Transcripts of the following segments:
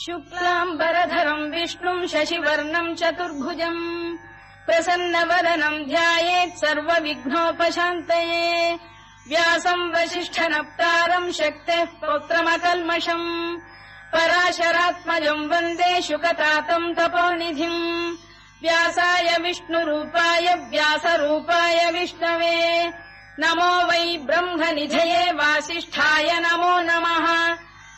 शुक्लाम्बरधरम् विष्णुम् शशिवर्णम् चतुर्भुजम् प्रसन्नवदनम् ध्यायेत् सर्वविघ्नोपशान्तये। व्यासम् वसिष्ठनप्तारम् शक्तेः पौत्रमकल्मषम्। पराशरात्मजम् वन्दे शुकतातम् तपोनिधिम्। व्यासाय विष्णुरूपाय व्यासरूपाय विष्णवे। नमो वै ब्रह्मनिधये वासिष्ठाय नमो नमः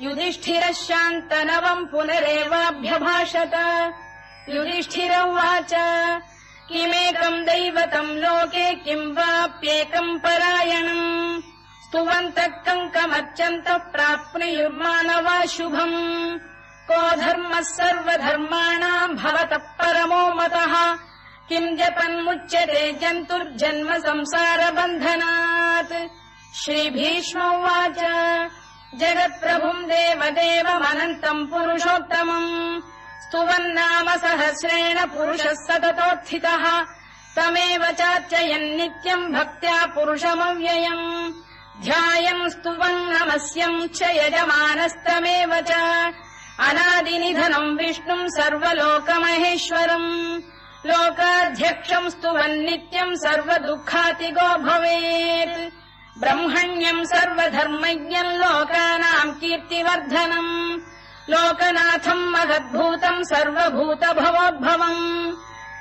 युधिष्ठिरः शान्तनवम् पुनरेवाभ्यभाषत। युधिष्ठिर उवाच किमेकम् दैवतम् लोके किम् वाप्येकम् परायणम्? स्तुवन्तः कङ्कमर्चन्तः प्राप्नुयुर्मानवा शुभम् को धर्मः सर्वधर्माणाम् भवतः परमो मतः? किम् जपन्मुच्यते जन्तुर्जन्म संसारबन्धनात्? श्रीभीष्म उवाच जगत्प्रभुम् देवदेवमनन्तम् पुरुषोत्तमम् स्तुवन्नाम सहस्रेण पुरुषः सततोत्थितः तमेव चार्चयन् नित्यम् भक्त्या पुरुषमव्ययम् ध्यायम् स्तुवन् नमस्यम् च यजमानस्तमेव च अनादिनिधनम् विष्णुम् सर्वलोकमहेश्वरम् लोकाध्यक्षम् स्तुवन् नित्यम् सर्वदुःखातिगो भवेत् ब्रह्मण्यम् सर्वधर्मज्ञम् लोकानाम् कीर्तिवर्धनम्। लोकनाथम् महद्भूतम् सर्वभूतभवोद्भवम्।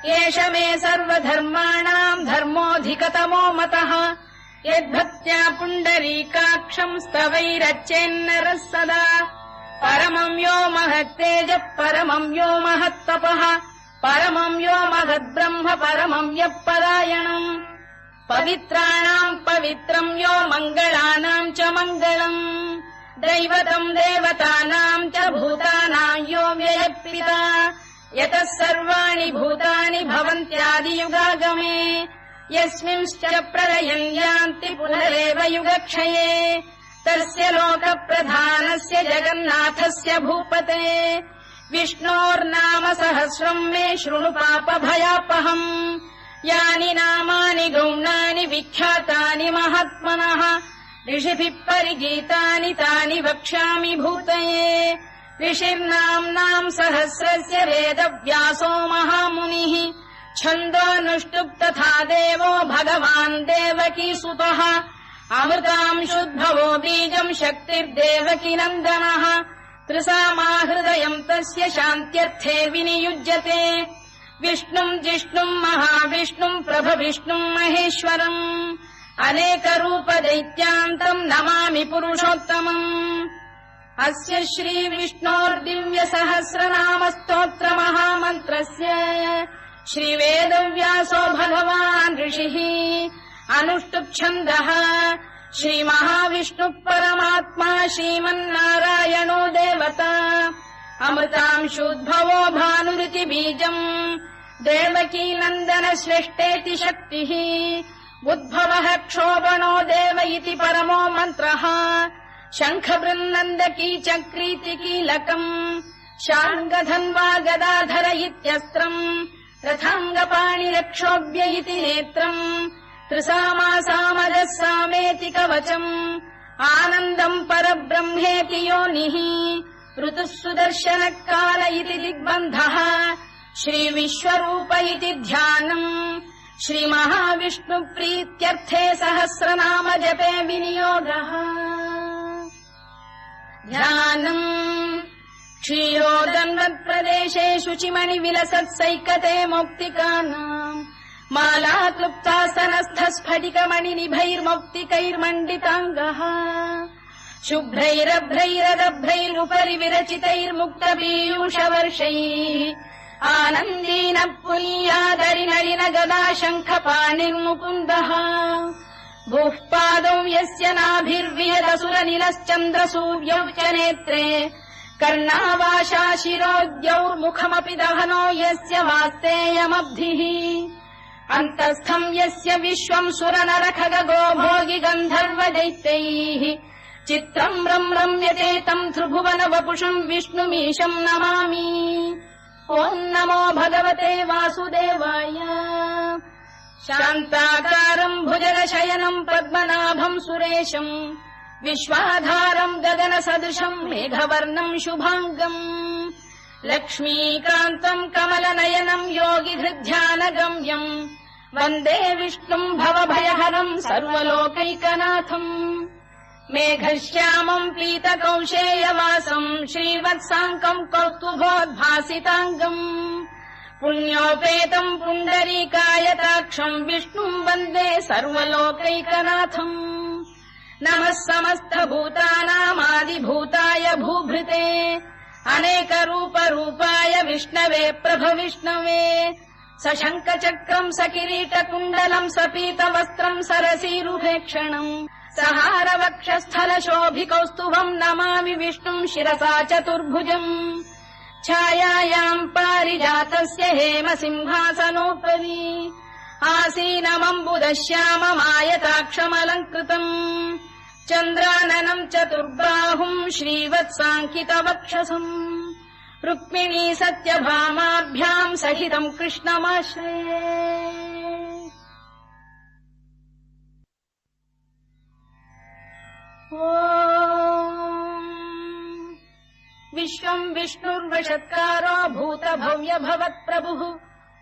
एष मे सर्वधर्माणाम् धर्मोऽधिकतमो मतः। यद्भक्त्या पुण्डरीकाक्षम् स्तवैरच्चेन्नरः सदा। परमम् यो महत्तेजः परमम् यो महत्तपः। परमम् यो महद्ब्रह्म परमम् यः परायणम् पवित्राणाम् पवित्रम् यो मङ्गलानाम् च मङ्गलम्। दैवतम् देवतानाम् च भूतानाम् यो व्ययपिता। यतः सर्वाणि भूतानि भवन्त्यादियुगागमे। यस्मिंश्च प्रलयम् यान्ति पुनरेव युगक्षये। तस्य लोकप्रधानस्य जगन्नाथस्य भूपते। विष्णोर्नाम सहस्रम् मे शृणु पापभयापहम् यानि नामानि गौणानि विख्यातानि महात्मनः। ऋषिभिः परिगीतानि तानि वक्ष्यामि भूतये। ऋषिर्नाम्नाम् सहस्रस्य वेदव्यासो महामुनिः। छन्दोऽनुष्टुप् तथा देवो भगवान् देवकी सुतः। अमृताम् शुद्भवो बीजम् शक्तिर्देवकी नन्दनः। त्रिसामाहृदयम् तस्य शान्त्यर्थे विनियुज्यते विष्णुम् जिष्णुम् महाविष्णुम् प्रभविष्णुम् महेश्वरम्। अनेकरूपदैत्यान्तम् नमामि पुरुषोत्तमम्। अस्य श्रीविष्णोर्दिव्यसहस्रनामस्तोत्रमहामन्त्रस्य। श्रीवेदव्यासो भगवान् ऋषिः। अनुष्टुप्छन्दः। श्रीमहाविष्णुः परमात्मा श्रीमन्नारायणो देवता अमृतांशुद्भवो भानुरिति बीजम् देवकी नन्दन श्रेष्ठेति शक्तिः। उद्भवः क्षोभणो देव इति परमो मन्त्रः। शङ्खबृन्नन्दकी चक्रीति कीलकम् शार्ङ्गधन्वा गदाधर इत्यस्त्रम्। रथाङ्गपाणिरक्षोभ्य इति नेत्रम्। त्रिसामासामजः सामेति कवचम्। आनन्दम् परब्रह्मेति योनिः ऋतुः सुदर्शनकाल इति दिग्बन्धः श्रीविश्वरूप इति ध्यानम्। श्रीमहाविष्णुप्रीत्यर्थे सहस्रनाम जपे विनियोगः। ध्यानम्। क्षीरोदन्वत्प्रदेशे शुचिमणिविलसत्सैकते मौक्तिकानाम्। माला क्लुप्तासनस्थ स्फटिकमणिनिभैर्मौक्तिकैर्मण्डिताङ्गः शुभ्रैरभ्रैरदभ्रैरुपरि विरचितैर्मुक्तपीयूषवर्षैः आनन्दीन पुनीयादरि नलिन गदा शङ्खपाणिर्मुकुन्दः भूः पादौ यस्य नाभिर्विहदसुरनिलश्चन्द्रसूर्यौ च नेत्रे कर्णावाशा शिरोद्यौर्मुखमपि दहनो यस्य वास्तेयमब्धिः अन्तस्थम् यस्य विश्वम् सुरनरखगो भोगि गन्धर्व दैत्यैः चित्रम् रम् रम्यते तम् त्रिभुवन वपुषम् विष्णुमीशम् नमामि। ॐ नमो भगवते वासुदेवाय। शान्ताकारम् भुजगशयनम् पद्मनाभम् सुरेशम् विश्वाधारम् गगनसदृशम् मेघवर्णम् शुभाङ्गम् लक्ष्मीकान्तम् कमलनयनम् योगिहृध्यानगम्यम् वन्दे विष्णुम् भवभयहरम् सर्वलोकैकनाथम् मेघश्यामम् पीतकौशेयवासम् श्रीवत्साङ्कम् कौस्तुभोद्भासिताङ्गम् पुण्योपेतम् पुण्डरीकायताक्षम् विष्णुम् वन्दे सर्वलोकैकनाथम् नमः समस्तभूतानामादिभूताय भूभृते अनेकरूपरूपाय विष्णवे प्रभविष्णवे स शङ्खचक्रम् स किरीटकुण्डलम् स पीतवस्त्रम् सरसीरुभेक्षणम् सहारवक्षस्थलशोभिकौस्तुभम् नमामि विष्णुम् शिरसा चतुर्भुजम्। छायायाम् पारिजातस्य हेम सिंहासनोपरि आसीनमम्बुदश्याममायताक्षमलङ्कृतम्। चन्द्राननम् चतुर्बाहुम् श्रीवत्साङ्कितवक्षसम्। रुक्मिणी सत्यभामाभ्याम् सहितम् कृष्णमाश्रये विश्वम् विष्णुर्वषत्कारो भूत भव्य भवत्प्रभुः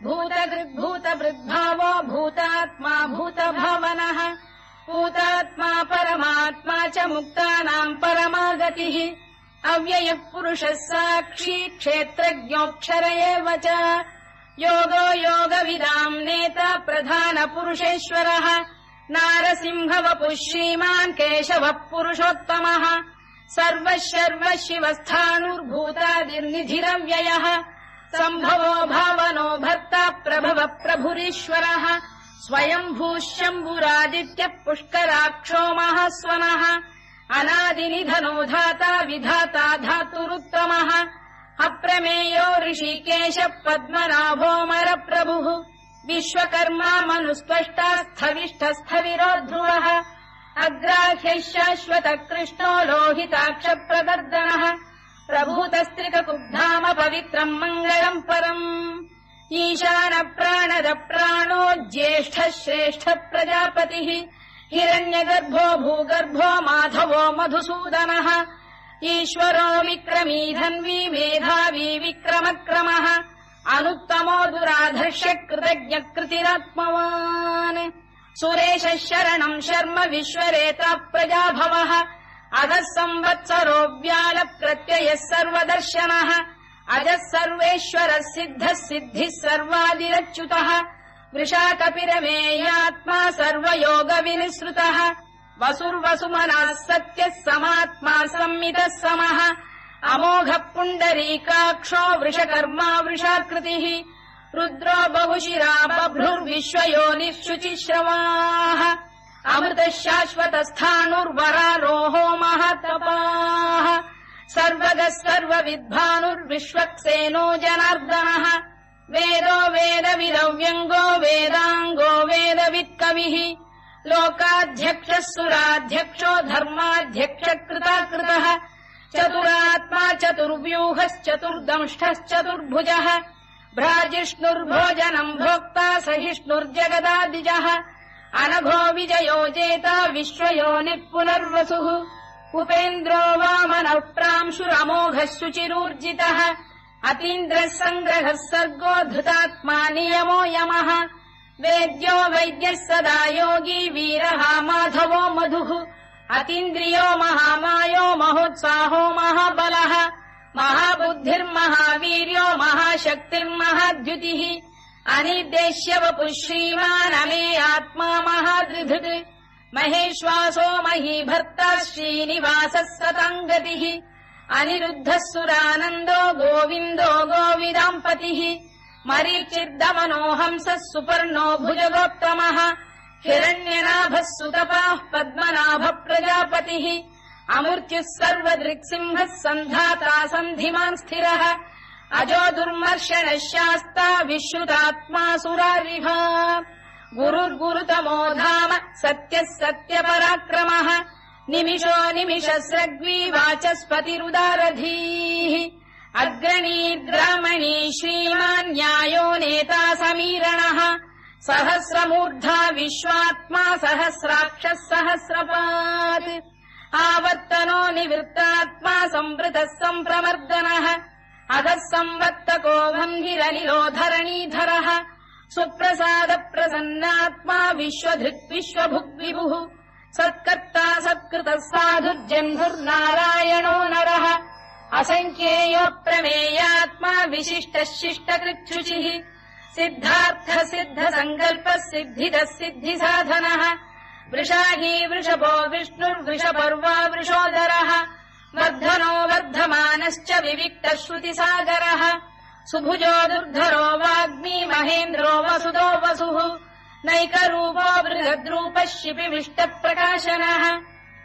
भूतकृद्भूतवृद्भावो भूतात्मा भूतभावनः भूतात्मा परमात्मा च मुक्तानाम् परमागतिः अव्ययः पुरुषः साक्षी क्षेत्रज्ञोऽक्षर एव च योगो योगविदाम् नेता प्रधानपुरुषेश्वरः नारसिंहवपुः श्रीमान् केशवः पुरुषोत्तमः। सर्वः शर्वः शिवस्थाणुर्भूतादिर्निधिरव्ययः सम्भवो भावनो भर्ता प्रभव प्रभुरीश्वरः। स्वयम्भूः शम्भुरादित्यः पुष्कराक्षो महास्वनः। अनादिनिधनो धाता विधाता धातुरुत्तमः। अप्रमेयो ऋषिकेश पद्मनाभोमरप्रभुः विश्वकर्मा मनुस्पष्टा स्थविष्ठस्थविरो ध्रुवः अग्राह्यः शाश्वत कृष्णो लोहिताक्षप्रदर्दनः प्रभूतस्त्रिककुब्धाम पवित्रम् मङ्गलम् परम्। ईशान प्राणद प्राणो ज्येष्ठः श्रेष्ठ प्रजापतिः हिरण्यगर्भो भूगर्भो माधवो मधुसूदनः ईश्वरो विक्रमी धन्वी मेधावी विक्रमक्रमः अनुत्तमो दुराधर्ष कृतज्ञ कृतिरात्मवान् सुरेशः शरणम् शर्म विश्वरेता प्रजाभवः। अधः संवत्सरो व्याल प्रत्ययः सर्वदर्शनः। अजः सर्वेश्वरः सिद्धः सिद्धिः सर्वादिरच्युतः। वृषाकपिरमेयात्मा सर्वयोगविनिसृतः। वसुर्वसुमनः सत्यः समात्मा संमितः समः अमोघः पुण्डरीकाक्षो वृषकर्मा वृषाकृतिः रुद्रो बहुशिरा बभ्रुर्विश्वयोनिः शुचिश्रवाः अमृतः शाश्वतस्थाणुर्वरारोहो महतपाः सर्वविद्भानुर्विश्वक्सेनो जनार्दनः वेदो वेदविदव्यङ्गो वेदाङ्गो वेदवित्कविः लोकाध्यक्षः सुराध्यक्षो धर्माध्यक्ष कृताकृतः चतुरात्मा चतुर्व्यूहश्चतुर्दंष्टश्चतुर्भुजः भ्राजिष्णुर्भोजनम् भोक्ता सहिष्णुर्जगदादिजः अनघो विजयो जेता विश्वयोनिः पुनर्वसुः उपेन्द्रो वामनः प्रांशुरमोघः शुचिरूर्जितः अतीन्द्रः सङ्ग्रहः सर्गो धृतात्मा नियमो यमः। वेद्यो वैद्यः सदा योगी वीरः माधवो मधुः अतीन्द्रियो महामायो महोत्साहो महाबलः महाबुद्धिर्महावीर्यो महाशक्तिर्महाद्युतिः। अनिर्देश्यवपुः श्रीमानमे आत्मा महादृधृत् महेश्वासो महीभर्ता श्रीनिवासः सताम् गतिः। अनिरुद्धः सुरानन्दो गोविन्दो गोविदाम्पतिः। मरीचिर्दमनो हंसः सुपर्णो भुजगोत्तमः हिरण्यनाभः सुतपाः पद्मनाभ प्रजापतिः अमृत्युः सर्वदृक्सिंहः सन्धाता सन्धिमान् स्थिरः। अजो दुर्मर्शनः शास्ता विश्रुतात्मा सुरारिभ गुरुर्गुरुतमो धाम सत्यः सत्यपराक्रमः। निमिषो निमिषस्रग्वी वाचस्पतिरुदारधीः। अग्रणीर्ग्रामणी श्रीमान् न्यायो नेता समीरणः सहस्रमूर्धा विश्वात्मा सहस्राक्षः सहस्रपात्। आवर्तनो निवृत्तात्मा संवृतः सम्प्रमर्दनः अधः संवत्तको भन्धिरलिलो धरणीधरः सुप्रसाद विश्वधृक् विश्वभुग्विभुः। सत्कर्ता सत्कृतः साधुर्जह्नुर्नारायणो नरः। असङ्ख्येयो प्रमेयात्मा विशिष्टः सङ्कल्पः सिद्धिदः सिद्धिसाधनः वृषाही वृषभो विष्णुर्वृषपर्वा वृषोदरः वर्धनो वर्धमानश्च विविक्तः श्रुतिसागरः सुभुजो दुर्धरो वाग्मी महेन्द्रो वसुदो वसुः। नैकरूपो बृहद्रूपः शिपिविष्टप्रकाशनः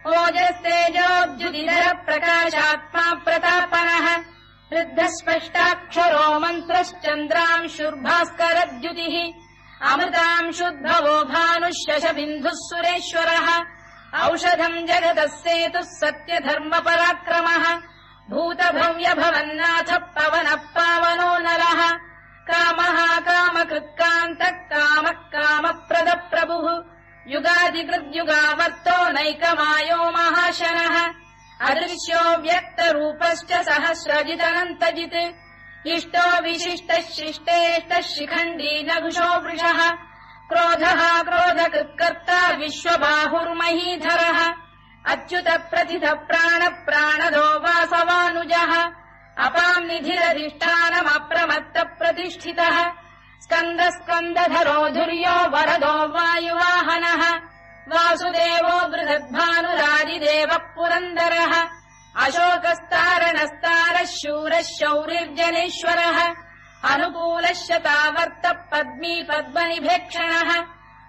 ओजस्तेजोऽब्जुदिधर प्रकाशात्मा प्रतापनः वृद्धस्पष्टाक्षरो मन्त्रश्चन्द्रांशुर्भास्करद्युतिः अमृतांशुद्भवो भानुः शशबिन्धुः सुरेश्वरः। औषधम् जगतः सेतुः सत्यधर्मपराक्रमः। भूतभव्यभवन्नाथ पवनः पावनो नरः। कामः कामकृत्कान्तः कामः कामप्रदप्रभुः युगादिकृद्युगावर्तो नैकमायो महाशनः अदृश्यो व्यक्तरूपश्च सहस्रजिदनन्तजित्। इष्टो विशिष्टः शिष्टेष्टः शिखण्डी नघुषो वृषः। क्रोधः क्रोधकृत्कर्ता विश्वबाहुर्महीधरः। अच्युत प्रथित प्राण प्राणदो वासवानुजः। अपाम् निधिरधिष्ठानमप्रमत्त प्रतिष्ठितः। स्कन्द स्कन्दधरो धुर्यो वरदो वायुवाहनः वासुदेवो बृहद्भानुरादिदेवः पुरन्दरः। अशोकस्तारणस्तारः शूरः शौरिर्जनेश्वरः अनुकूलः शतावर्त पद्मी पद्मनिभेक्षणः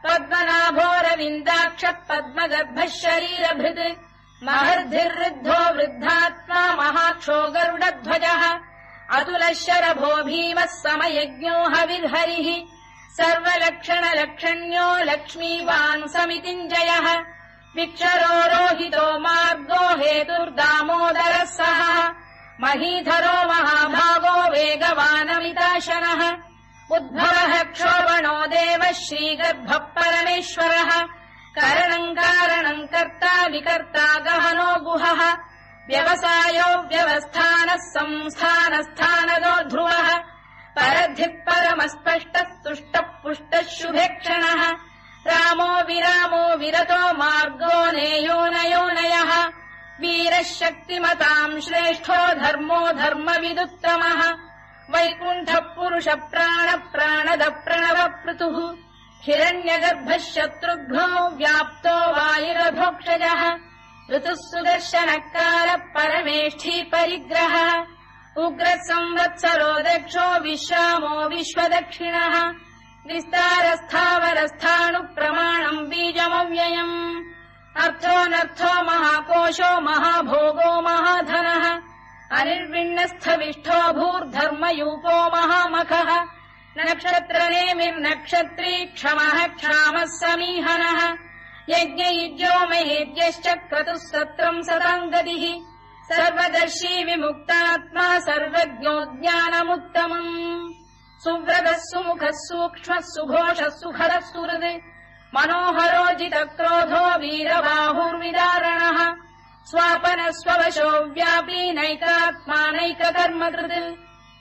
पद्मनाभोरविन्दाक्षः पद्मगर्भः शरीरभृत् महर्धिर्वृद्धो वृद्धात्मा महाक्षो गरुडध्वजः अतुलः शरभो भीमः समयज्ञो हविर्हरिः सर्वलक्षणलक्षण्यो लक्ष्मीवान् समितिञ्जयः विक्षरो रोहितो मार्गो हेतुर्दामोदरः सः महीधरो महाभागो वेगवानमिताशनः। उद्भवः क्षोभणो देवः श्रीगर्भः परमेश्वरः करणम् कारणम् कर्ता विकर्ता गहनो गुहः। व्यवसायो व्यवस्थानः संस्थानस्थानदो ध्रुवः। परधिः परमस्पष्टः तुष्टः पुष्टः शुभेक्षणः रामो विरामो विरतो मार्गो नेयोनयोनयः वीरः शक्तिमताम् श्रेष्ठो धर्मो धर्मविदुत्तमः। वैकुण्ठः पुरुष प्राण प्राणद प्रणव पृतुः हिरण्यगर्भः शत्रुघ्नो व्याप्तो वायुरभोक्षजः ऋतुः सुदर्शनकार परमेष्ठी परिग्रहः। उग्रः संवत्सरो दक्षो विश्रामो विश्वदक्षिणः विस्तारस्थावरस्थाणुप्रमाणम् बीजमव्ययम्। अर्थोऽनर्थो महाकोशो महाभोगो महाधनः। अनिर्विण्णस्थविष्ठो भूर्धर्मयूपो महामखः। नक्षत्रनेमिर्नक्षत्री क्षमः क्षामः समीहनः। यज्ञयुज्यो महेद्यश्च क्रतुः सत्रम् सदाम् गतिः। सर्वदर्शी विमुक्तात्मा सर्वज्ञो ज्ञानमुत्तमम् सुव्रतः सुमुखः सूक्ष्मः सुघोषः सुखरः सुहृद्। मनोहरोजितक्रोधो वीरबाहुर्विदारणः। स्वापन स्ववशो व्यापी नैकात्मानैककर्मकृत्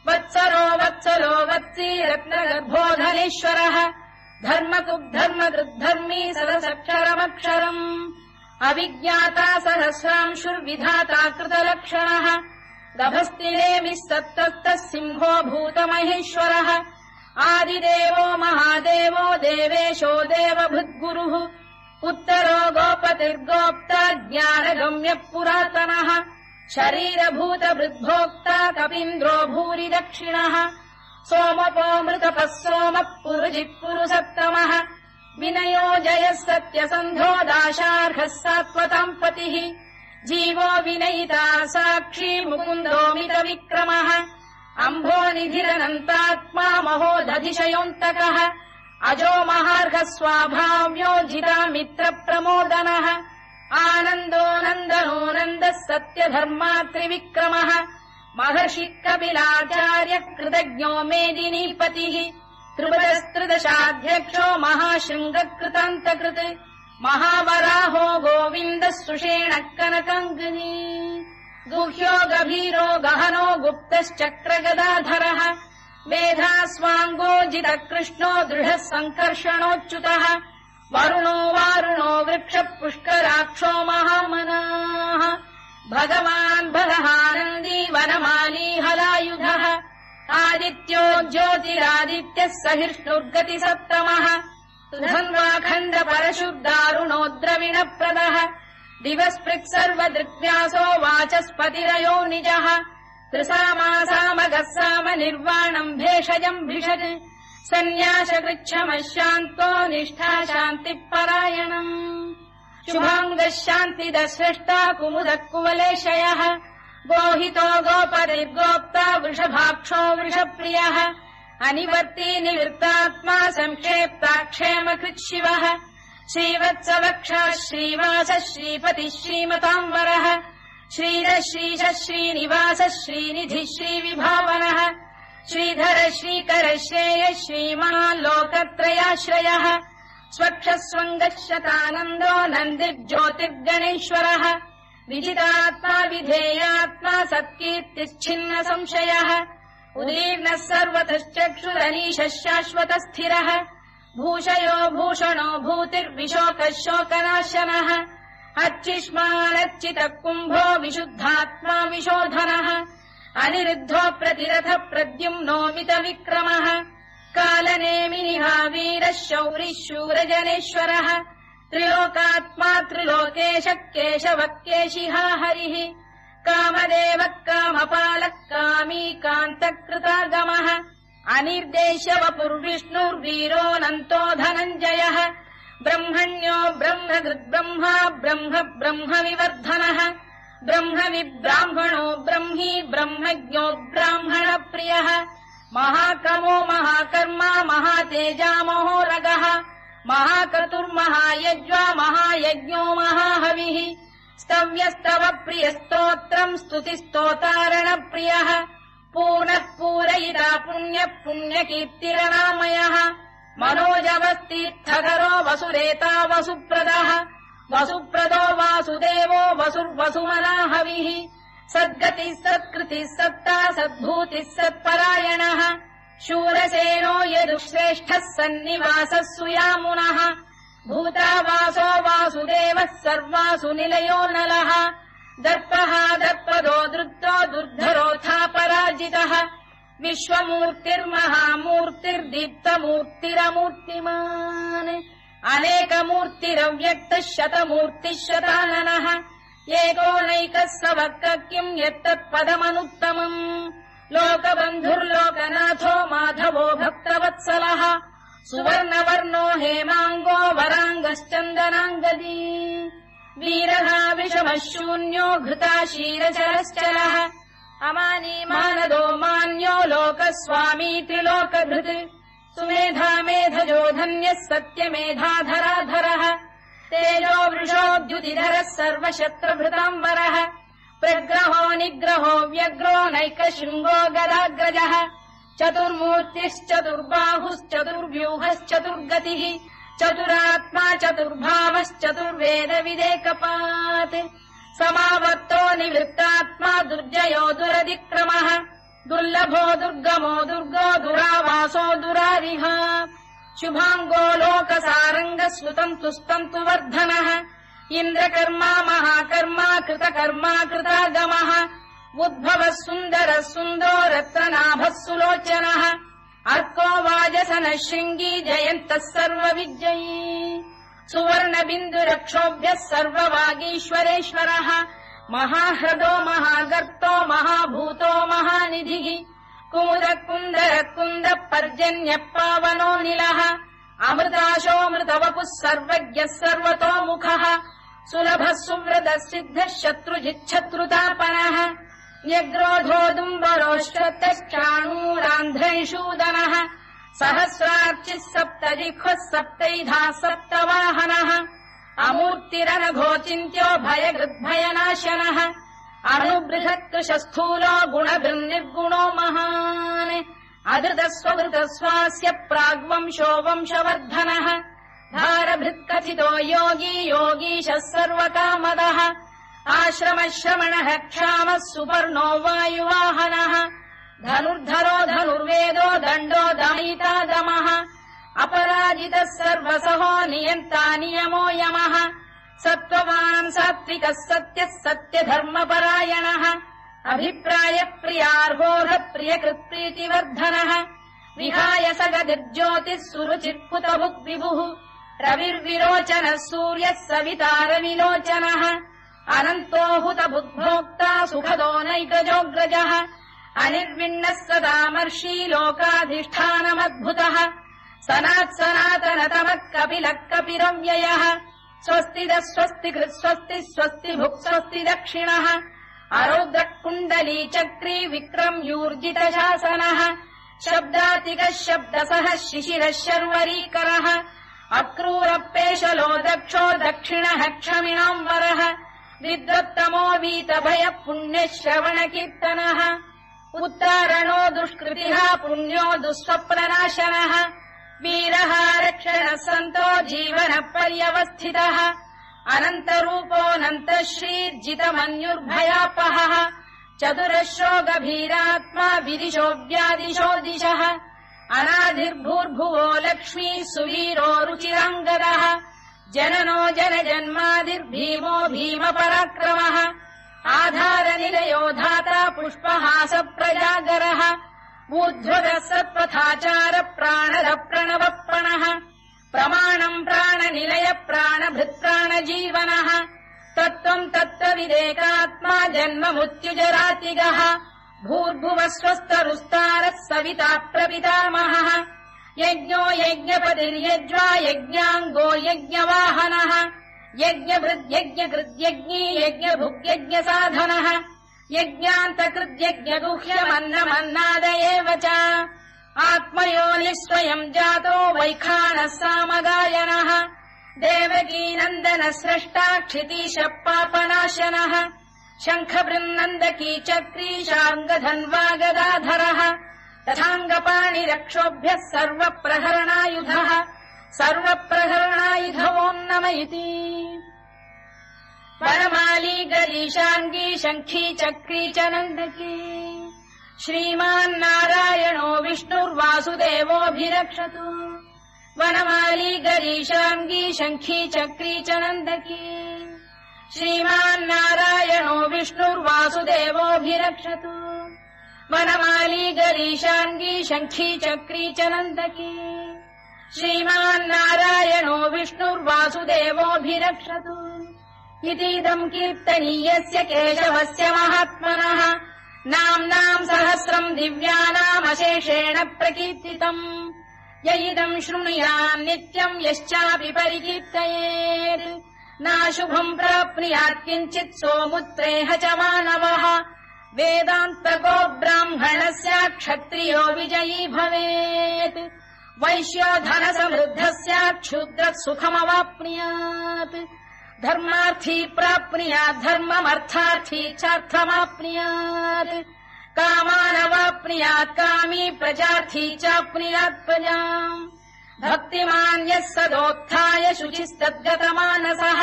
वत्सरो वत्सलो वत्सी रत्नगर्भोधनेश्वरः। धर्मकुब्धर्मकृद्धर्मी सरसक्षरमक्षरम्। अविज्ञाता सहस्रांशुर्विधाता कृतलक्षणः गभस्तिनेमिः सत्तस्तः सिंहो भूतमहेश्वरः। आदिदेवो महादेवो देवेशो देवभृद्गुरुः। उत्तरो गोपतिर्गोप्ता ज्ञानगम्यः पुरातनः। शरीरभूतभृद्भोक्ता कपीन्द्रो भूरि दक्षिणः। सोमपोऽमृतपः सोमः पुरुजिः पुरुसत्तमः विनयो जयः सत्यसन्धो दाशार्हः सात्वताम् पतिः जीवो विनयिता साक्षी मुकुन्दोमित विक्रमः अम्भो निधिरनन्तात्मा महोदधिशयोऽन्तकः। अजो महार्घ स्वाभाव्यो जिता मित्र प्रमोदनः आनन्दो नन्दनो नन्दः सत्यधर्मा त्रिविक्रमः। महर्षि कपिलाचार्य कृतज्ञो मेदिनीपतिः। त्रिपुरस्त्रिदशाध्यक्षो महाशृङ्गकृतान्तकृत् महावराहो गोविन्दः सुषेण कनकाङ्गनी। गुह्यो गभीरो गहनो गुप्तश्चक्रगदाधरः मेधास्वाङ्गोजित कृष्णो दृढः सङ्कर्षणोच्युतः वरुणो वारुणो वृक्ष पुष्कराक्षो महामनाः। भगवान् बलहानन्दी वनमाली हलायुधः। आदित्यो ज्योतिरादित्यः सहिष्णुर्गति सुधन्वाखण्ड परशुद्दारुणो द्रविणप्रदः दिवस्पृक् सर्वदृग्व्यासो वाचस्पतिरयो निजः। त्रिसामासामगः साम निर्वाणम् भेषजम् भिषज सन्न्यासकृच्छमशान्तो निष्ठा शान्तिः परायणम् शुभाङ्गः शान्तिदस्रष्टा कुमुदः कुवलेशयः गोहितो गोपतिर्गोप्ता वृषभाक्षो वृषप्रियः अनिवर्ती निवृत्तात्मा सङ्क्षेप्ताक्षेमकृत् शिवः श्रीवत्सवक्षा श्रीवासः श्रीपतिः श्रीमताम्बरः। श्रीरः श्रीशः श्रीनिवासः श्रीनिधिः श्रीविभावनः। श्रीधर श्रीकर श्रेयः स्वक्षस्वङ्गः शतानन्दो नन्दिर्ज्योतिर्गणेश्वरः। विजितात्मा विधेयात्मा सत्कीर्तिश्छिन्न संशयः उदीर्णः सर्वतश्चक्षुरनीशः शाश्वत स्थिरः भूषयो भूषणो भूतिर्विशोकः शोकनाशनः अर्चिष्मानर्चितः कुम्भो विशुद्धात्मा विशोधनः। अनिरुद्धो प्रतिरथ प्रद्युम्नोमित विक्रमः कालनेमिनिहा वीरः शौरिः शूरजनेश्वरः त्रिलोकात्मा त्रिलोकेश केशवः केशिहा हरिः कामदेवः कामपालः कामी कान्तकृतागमः अनिर्देश्यवपुर्विष्णुर्वीरोऽनन्तो धनञ्जयः। ब्रह्मण्यो ब्रह्मकृद्ब्रह्मा ब्रह्म ब्रह्म विवर्धनः ब्रह्म ब्रह्मज्ञो ब्राह्मणप्रियः। महाकमो महाकर्मा महातेजा महोरगः महाक्रतुर्महायज्वा महायज्ञो महाहविः स्तव्यस्तव प्रियस्तोत्रम् स्तुतिस्तोतारणप्रियः। पूर्णः पूरयिता पुण्यः पुण्यकीर्तिरनामयः। मनोजवस्तीर्थकरो वसुरेता वसुप्रदः। वसुप्रदो वासुदेवो वसुर्वसुमनाहविः सद्गतिः सत्कृतिः सत्ता सद्भूतिः सत्परायणः। शूरसेनो यदुश्रेष्ठः सन्निवासः सुयामुनः भूतावासो वासुदेवः सर्वासु निलयो नलः। दर्पः दर्पदो दृप्तो दुर्धरोऽथा पराजितः विश्वमूर्तिर्महामूर्तिर्दीप्तमूर्तिरमूर्तिमान्। अनेकमूर्तिरव्यक्तः शतमूर्तिः शताननः। एकोनैकः स वक्क किम् यत्तत्पदमनुत्तमम् लोकबन्धुर्लोकनाथो माधवो भक्तवत्सलः। सुवर्णवर्णो हेमाङ्गो वराङ्गश्चन्दनाङ्गदी वीरः विषमः शून्यो घृता क्षीरचरश्चलः अमानी मानदो मान्यो लोकस्वामी त्रिलोकभृत् सुमेधा मेधजो धन्यः सत्यमेधाधराधरः। तेजो वृषोद्युतिधरः सर्वशत्रभृताम्बरः। प्रग्रहो निग्रहो व्यग्रो नैकशृङ्गो गदाग्रजः। चतुर्मूर्तिश्चतुर्बाहुश्चतुर्व्यूहश्चतुर्गतिः चतुरात्मा चतुर्भावश्चतुर्वेदविदेकपात् समावर्तो निवृत्तात्मा दुर्जयो दुरतिक्रमः। दुर्लभो दुर्गमो दुर्गो दुरावासो दुरारिः शुभाङ्गो लोकसारङ्गः सुतन्तु स्तन्तु वर्धनः इन्द्रकर्मा महाकर्मा कृतकर्मा कृतागमः। उद्भवः सुन्दरः सुन्दरो रत्ननाभः सुलोचनः वाजसनः शृङ्गी जयन्तः सर्वविजयी सुवर्णबिन्दुरक्षोभ्यः सर्ववागीश्वरेश्वरः महाह्रदो महागर्तो महाभूतो महानिधिः कुमुद कुन्दर कुन्द पर्जन्यः पावनो निलः अमृताशोऽमृतवपुः सर्वज्ञः सर्वतोमुखः सुलभः सुव्रतः सिद्धः शत्रुजिच्छत्रुतापनः न्यग्रोधोदुम्बरोश्चतश्चाणूरान्ध्रैषूदनः सहस्रार्चिः सप्तजिह्वः सप्तैधा सप्तवाहनः अमूर्तिरनघोचिन्त्यो भयगृद्भयनाशनः अणुबृहत्कृशस्थूलो गुणभिर्निर्गुणो महान्। अधृतस्वधृतस्वास्य प्राग्वंशो वंशवर्धनः भारभृत्कथितो योगी योगीशः सर्वकामदः। आश्रमश्रमणः क्षामः सुपर्णो वायुवाहनः धनुर्धरो धनुर्वेदो दण्डो दमयिता दमः। अपराजितः सर्वसहो नियन्ता नियमो यमः। सत्त्ववान् सात्विकः सत्यः सत्यधर्मपरायणः। अभिप्रायप्रियार्होः प्रियकृत्प्रीतिवर्धनः विहाय सगदिर्ज्योतिः सुरुचित्पुतभुक् विभुः रविर्विरोचनः सूर्यः सवितारविलोचनः। अनन्तो हुतभुग्भोक्ता सुखदो नैकजोऽग्रजः अनिर्विण्णः सदामर्षी लोकाधिष्ठानमद्भुतः। सनात् सनातनतमः कपिलः कपिरव्ययः स्वस्तिदः स्वस्ति कृत् स्वस्ति स्वस्ति भुक् स्वस्ति दक्षिणः। अरौद्रः कुण्डली चक्री विक्रम् यूर्जितशासनः। शब्दातिकः शब्दसः शिशिरः शर्वरीकरः। अक्रूरपेशलो दक्षो दक्षिणः क्षमिणाम् वरः। विद्वत्तमो वीतभयः पुण्यः श्रवणकीर्तनः उत्तारणो दुष्कृतिः पुण्यो दुःस्वप्ननाशनः। वीरः रक्षणः सन्तो जीवनः पर्यवस्थितः अनन्तरूपोऽनन्तः श्रीर्जितमन्युर्भयापहः चतुरश्रो गभीरात्मा विदिशो व्यादिशो दिशः। अनाधिर्भूर्भुवो लक्ष्मी सुवीरो रुचिरङ्गदः। जननो जनजन्मादिर्भीमो भीमपराक्रमः आधारनिलयो धाता पुष्पहास प्रजागरः ऊर्ध्वगः सत्पथाचार प्राणद प्रणवप्रणः प्रमाणम् प्राणनिलय प्राणभृत्प्राणजीवनः तत्त्वम् तत्त्वविदेकात्मा जन्ममुत्युजरातिगः भूर्भुवः स्वस्तरुस्तारः सविता प्रपितामहः यज्ञो यज्ञपतिर्यज्वा यज्ञाङ्गो यज्ञवाहनः यज्ञभृद्यज्ञकृद्यज्ञी यज्ञभुग्यज्ञसाधनः यज्ञान्तकृद्यज्ञगुह्यमन्नमन्नाद एव च। आत्मयोनिः स्वयम् जातो वैखानः सामगायनः देवकीनन्दन स्रष्टा क्षितीशः पापनाशनः शङ्खबृन्नन्दकी चक्रीशार्ङ्गधन्वा गदाधरः तथाङ्गपाणिरक्षोभ्यः सर्वप्रहरणायुधः सर्वप्रहरणायुधवोन्नम इति। वनमाली गरीशाङ्गी शङ्खी चक्री च नन्दकी। श्रीमान्नारायणो विष्णुर्वासुदेवोऽभिरक्षतु। वनमाली गरीशाङ्गी शङ्खी चक्री च नन्दकी। श्रीमान्नारायणो विष्णुर्वासुदेवोऽभिरक्षतु। वनमाली गरीशाङ्गी शङ्खी चक्री च नन्दकी श्रीमान्नारायणो विष्णुर्वासुदेवोऽभिरक्षतु। इतीदम् कीर्तनीयस्य केशवस्य महात्मनः। नाम्नाम् सहस्रम् दिव्यानामशेषेण प्रकीर्तितम्। य इदम् शृणुयान् नित्यम् यश्चापि परिकीर्तयेत्। नाशुभम् प्राप्नुयात् किञ्चित् सोमुत्रेह च मानवः। वेदान्तको ब्राह्मणस्य क्षत्रियो विजयी भवेत् वैश्यो धनसमृद्धः स्यात् क्षुद्रः सुखमवाप्नुयात् धर्मार्थी प्राप्नुयात् धर्ममर्थार्थी चार्थमाप्नुयात् कामानवाप्नुयात् कामी प्रजार्थी चाप्नुयात् प्रजाम्। भक्तिमान् यः सदोत्थाय शुचिस्तद्गतमानसः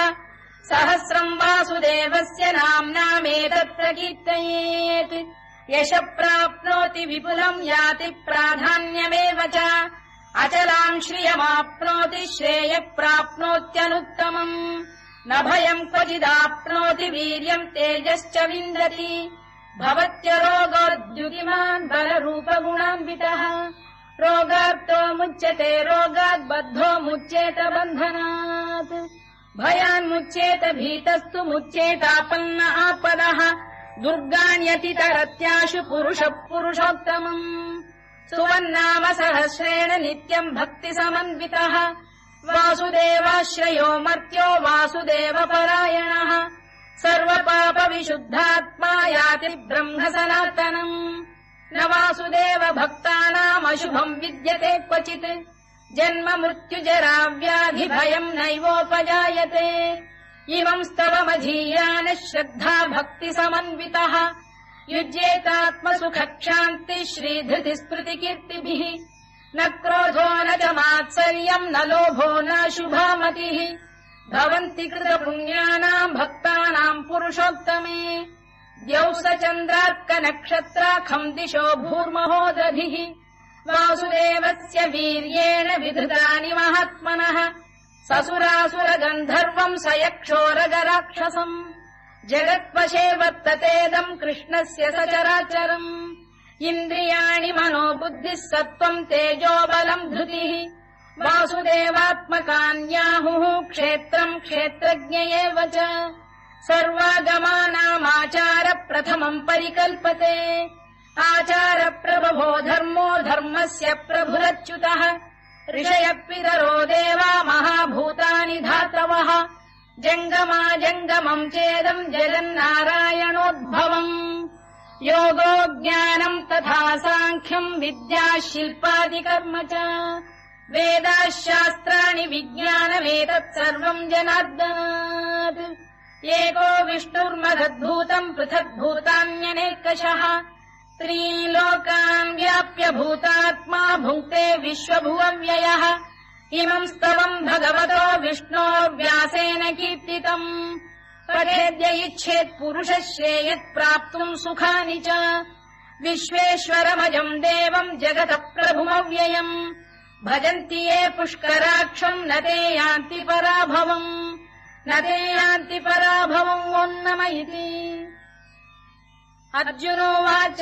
सहस्रम् वासुदेवस्य नाम्नामेतत् प्रकीर्तयेत् यश प्राप्नोति विपुलम् याति प्राधान्यमेव च अचलाम् श्रियमाप्नोति श्रेयः प्राप्नोत्यनुत्तमम् न भयम् क्वचिदाप्नोति वीर्यम् तेजश्च विन्दति। भवत्यरोगोद्युतिमान् बलरूपगुणान्वितः। रोगार्तो मुच्यते रोगात् बद्धो मुच्येत बन्धनात्। भयान्मुच्येत भीतस्तु मुच्येतापन्न आपदः। दुर्गाण्यतितरत्याशु पुरुषः पुरुषोत्तमम् सुवन्नाम सहस्रेण नित्यम् भक्तिसमन्वितः। वासुदेवाश्रयो मर्त्यो वासुदेवपरायणः। सर्वपापविशुद्धात्मा याति ब्रह्म सनातनम् न वासुदेव भक्तानामशुभम् विद्यते क्वचित्। जन्म मृत्युजरा व्याधि भयम् नैवोपजायते। इमम् स्तवमधीयान श्रद्धा भक्ति समन्वितः युज्येतात्मसुखक्षान्ति श्रीधृति स्मृतिकीर्तिभिः न क्रोधो न च मात्सर्यम् न लोभो न शुभामतिः। भवन्ति कृतपुण्यानाम् भक्तानाम् पुरुषोत्तमे। द्यौस चन्द्रार्कनक्षत्राखम् दिशो भूर्महोदधिः। वासुदेवस्य वीर्येण विधृतानि महात्मनः। ससुरासुर गन्धर्वम् स यक्षोरगराक्षसम् जगत्वशे वर्ततेदम् कृष्णस्य सचराचरम्। इन्द्रियाणि मनो बुद्धिः सत्त्वम् तेजो बलम् धृतिः। वासुदेवात्मकान्याहुः क्षेत्रम् क्षेत्रज्ञ एव च। सर्वागमानामाचार प्रथमम् परिकल्पते। आचार प्रभवो धर्मो धर्मस्य प्रभुरच्युतः। ऋषयः पितरो देवा महाभूतानि धातवः जङ्गमा जङ्गमम् चेदम् जगन्नारायणोद्भवम्। योगो ज्ञानम् तथा साङ्ख्यम् विद्या शिल्पादिकर्म च। वेदाः शास्त्राणि विज्ञानमेतत् सर्वम् जनार्दनात्। एको विष्णुर्मदद्भूतम् पृथग्भूतान्यनेकशः। त्रीलोकान् व्याप्य भूतात्मा भुङ्क्ते विश्वभुवव्ययः स्तवम् भगवतो विष्णोर्व्यासेन कीर्तितम्। पठेद्य इच्छेत् पुरुषः श्रेयत् प्राप्तुम् सुखानि च। विश्वेश्वरमजम् देवम् जगतः प्रभुमव्ययम् भजन्ति ये पुष्कराक्षम् न ते यान्ति पराभवम्। न ते यान्ति पराभवम् वोन्नम इति अर्जुनोवाच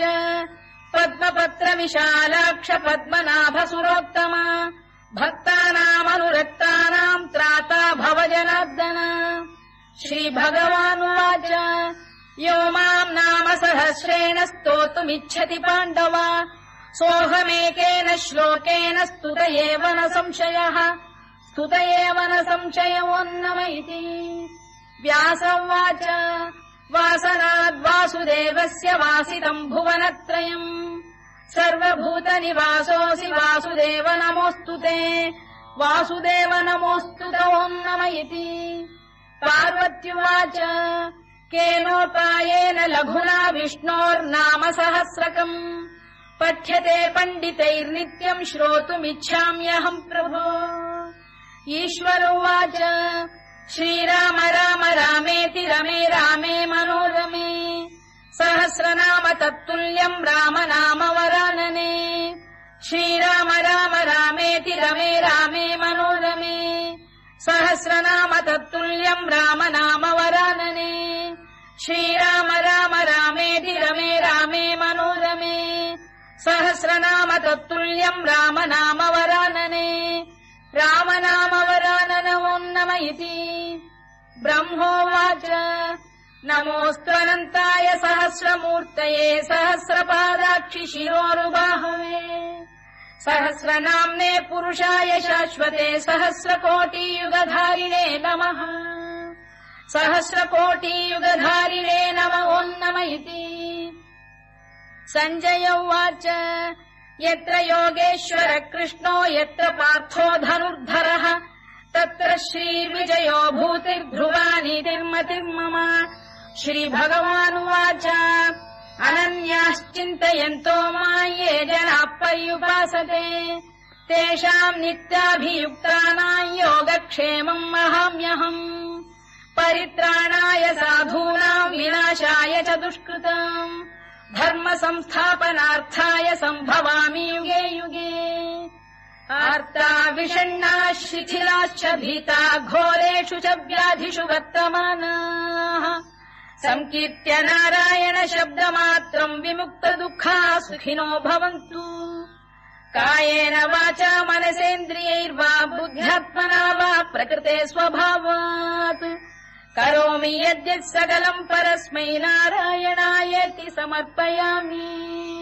पद्मपत्र विशालाक्ष पद्मनाभ सुरोत्तमा भक्तानामनुरक्तानाम् त्राता भव जनार्दन श्रीभगवानुवाच यो माम् नाम सहस्रेण स्तोतुमिच्छति पाण्डव। सोऽहमेकेन श्लोकेन स्तुत एव न संशयः। स्तुत एव न संशयोन्नम इति। व्यास उवाच वासनाद्वासुदेवस्य वासितम् भुवनत्रयम् सर्वभूतनिवासोऽसि वासुदेव नमोऽस्तु ते। वासुदेव नमोऽस्तु ओन्नम इति पार्वत्युवाच केनोपायेन लघुना विष्णोर्नाम सहस्रकम्। पठ्यते पण्डितैर्नित्यम् श्रोतुमिच्छाम्यहम् प्रभो। ईश्वर उवाच श्रीराम राम रामेति रमे रामे मनोरमे। सहस्रनाम तत्तुल्यम् श्रीराम राम रामेति रमे रामे मनोरमे सहस्रनाम तत्तुल्यम् राम नाम वरानने। श्रीराम राम रामेति रमे रामे मनोरमे सहस्रनाम तत्तुल्यम् राम नाम वरानने। राम नाम वराननमोन्नम इति ब्रह्मोवाच। नमोऽस्त्वनन्ताय सहस्रमूर्तये सहस्रपादाक्षि शिरोरुबाहवे सहस्रनाम्ने पुरुषाय शाश्वते सहस्रकोटियुगधारिणे नमः। सहस्रकोटियुगधारिणे नम ओन्नम इति। सञ्जय उवाच यत्र योगेश्वर कृष्णो यत्र पार्थो धनुर्धरः तत्र श्रीविजयो भूतिर्ध्रुवानितिर्मतिर्मम श्रीभगवानुवाच अनन्याश्चिन्तयन्तो मा ये जनाः पर्युपासते तेषाम् नित्याभियुक्तानाम् योगक्षेमम् वहाम्यहम् परित्राणाय साधूनाम् विनाशाय च दुष्कृतम्। धर्म संस्थापनार्थाय सम्भवामि युगे युगे। आर्ता विषण्णाः शिथिलाश्च भीता घोरेषु च व्याधिषु वर्तमानाः सङ्कीर्त्य नारायण शब्दमात्रम् विमुक्त दुःखाः सुखिनो भवन्तु। कायेन वाचा मनसेन्द्रियैर्वा बुद्ध्यात्मना वा प्रकृते स्वभावात्। करोमि यद्यत् सकलम् परस्मै नारायणायति समर्पयामि